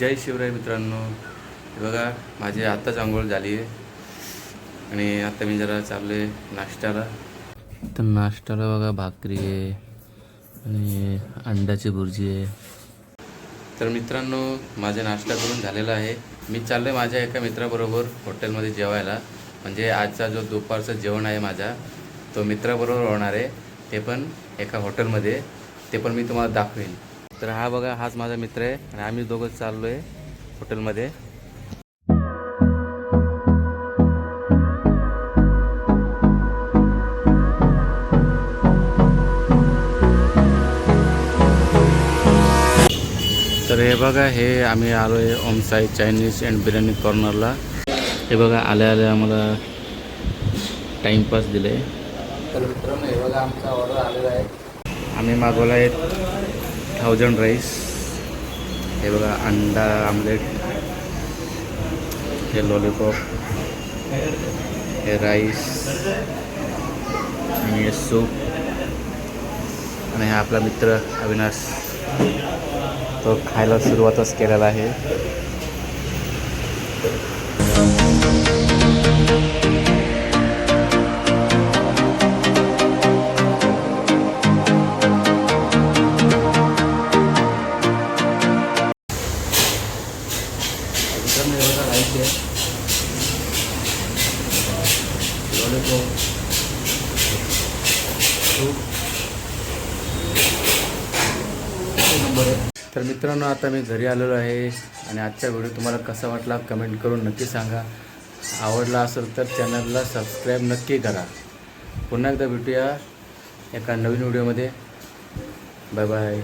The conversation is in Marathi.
जय शिवराय मित्रांनो. हे बघा माझी आत्ताच आंघोळ झाली आहे. आणि आता मी जरा चाललो आहे नाश्त्याला. तर नाश्त्याला बघा भाकरी आहे आणि अंड्याची भुर्जी आहे. तर मित्रांनो माझा नाश्ता करून झालेला आहे. मी चाललो आहे माझ्या एका मित्राबरोबर हॉटेलमध्ये जेवायला. म्हणजे आजचा जो दुपारचं जेवण आहे माझा तो मित्राबरोबर होणार आहे. ते पण एका हॉटेलमध्ये. ते पण मी तुम्हाला दाखवेन. तर हा बघा हाच माझा मित्र आहे आणि आम्ही दोघं चाललो आहे हॉटेलमध्ये. तर हे बघा हे आम्ही आलो आहे ओम साई चायनीज अँड बिर्याणी कॉर्नरला. हे बघा आल्या आल्या आम्हाला टाईमपास दिले तर मित्रांनो हे बघा आमचा ऑर्डर आलेला आहे. आम्ही मागवला आहे थाउजंड राईस. हे बघा अंडा आमलेट हे लॉलीपॉप हे राईस आणि हे सूप आणि हा आपला मित्र अविनाश तो खायला सुरुवातच केलेला आहे. मित्रांनो, लॉलीपॉप नंबर आहे. तर मित्रांनो आता मी घरी आलेलो आहे आणि आजचा व्हिडिओ तुम्हाला कसा वाटला कमेंट करून नक्की सांगा. आवडला असेल तर चॅनलला सबस्क्राईब नक्की करा. पुन्हा एकदा भेटूया एका नवीन व्हिडिओमध्ये. Bye bye.